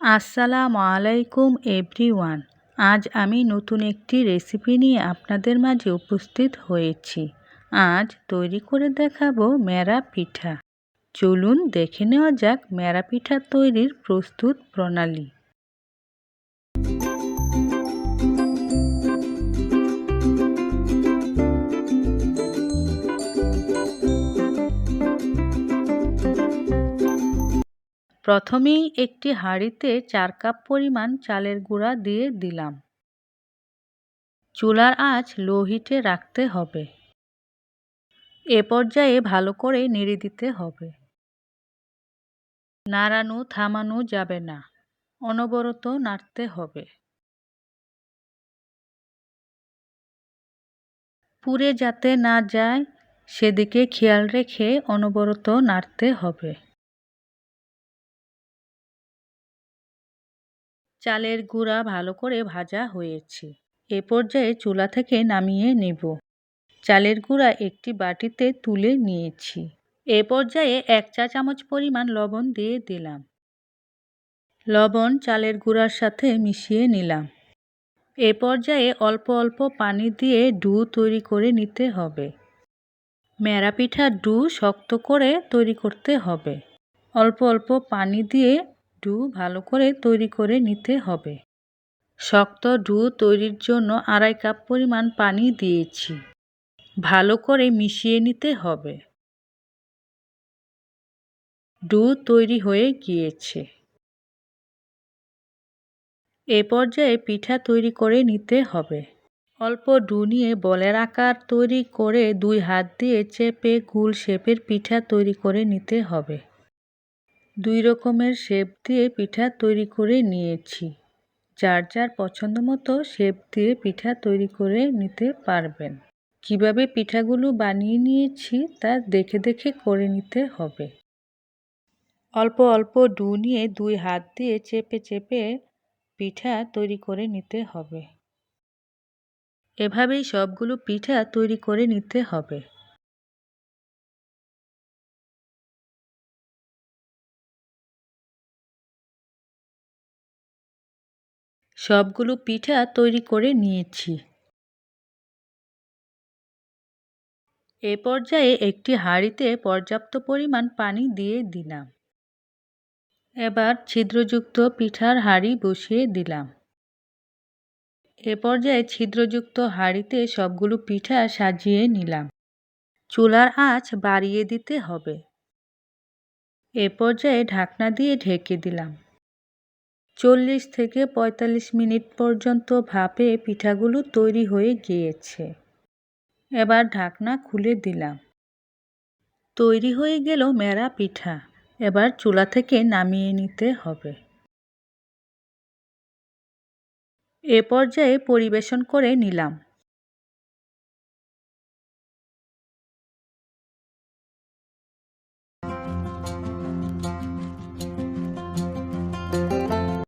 আসসালামু আলাইকুম, এভরিওয়ান। আজ আমি নতুন একটি রেসিপি নিয়ে আপনাদের মাঝে উপস্থিত হয়েছি। আজ তৈরি করে দেখাবো মেরা পিঠা। চলুন দেখে নেওয়া যাক মেরা পিঠা তৈরির প্রস্তুত প্রণালী। প্রথমেই একটি হাঁড়িতে চার কাপ পরিমাণ চালের গুঁড়া দিয়ে দিলাম। চুলার আঁচ লো হিটে রাখতে হবে। এ পর্যায়ে ভালো করে নেড়ে দিতে হবে। নাড়ানো থামানো যাবে না। অনবরত নাড়তে হবে। পুড়ে যাতে না যায়, সেদিকে খেয়াল রেখে অনবরত নাড়তে হবে। চালের গুঁড়া ভালো করে ভাজা হয়েছে। এ পর্যায়ে চুলা থেকে নামিয়ে নেব। চালের গুঁড়া একটি বাটিতে তুলে নিয়েছি। এ পর্যায়ে এক চা চামচ পরিমাণ লবণ দিয়ে দিলাম। লবণ চালের গুঁড়ার সাথে মিশিয়ে নিলাম। এ পর্যায়ে অল্প অল্প পানি দিয়ে ডু তৈরি করে নিতে হবে। মেরা পিঠার ডু শক্ত করে তৈরি করতে হবে। অল্প অল্প পানি দিয়ে ডু ভালো করে তৈরি করে নিতে হবে। শক্ত ডু তৈরির জন্য আড়াই কাপ পরিমাণ পানি দিয়েছি। ভালো করে মিশিয়ে নিতে হবে। ডু তৈরি হয়ে গিয়েছে। এ পর্যায়ে পিঠা তৈরি করে নিতে হবে। অল্প ডু নিয়ে বলের আকার তৈরি করে দুই হাত দিয়ে চেপে গুল শেপের পিঠা তৈরি করে নিতে হবে। দুই রকমের শেপ দিয়ে পিঠা তৈরি করে নিয়েছি। যার যার পছন্দ মতো শেপ দিয়ে পিঠা তৈরি করে নিতে পারবেন। কীভাবে পিঠাগুলো বানিয়ে নিয়েছি তা দেখে দেখে করে নিতে হবে। অল্প অল্প ডু নিয়ে দুই হাত দিয়ে চেপে চেপে পিঠা তৈরি করে নিতে হবে। এভাবেই সবগুলো পিঠা তৈরি করে নিতে হবে। সবগুলো পিঠা তৈরি করে নিয়েছি। এ পর্যায়ে একটি হাঁড়িতে পর্যাপ্ত পরিমাণ পানি দিয়ে দিলাম। এবার ছিদ্রযুক্ত পিঠার হাঁড়ি বসিয়ে দিলাম। এ পর্যায়ে ছিদ্রযুক্ত হাঁড়িতে সবগুলো পিঠা সাজিয়ে নিলাম। চুলার আঁচ বাড়িয়ে দিতে হবে। এ পর্যায়ে ঢাকনা দিয়ে ঢেকে দিলাম। চল্লিশ থেকে পঁয়তাল্লিশ মিনিট পর্যন্ত ভাপে পিঠাগুলো তৈরি হয়ে গিয়েছে। এবার ঢাকনা খুলে দিলাম। তৈরি হয়ে গেল মেরা পিঠা। এবার চুলা থেকে নামিয়ে নিতে হবে। এ পর্যায়ে পরিবেশন করে নিলাম।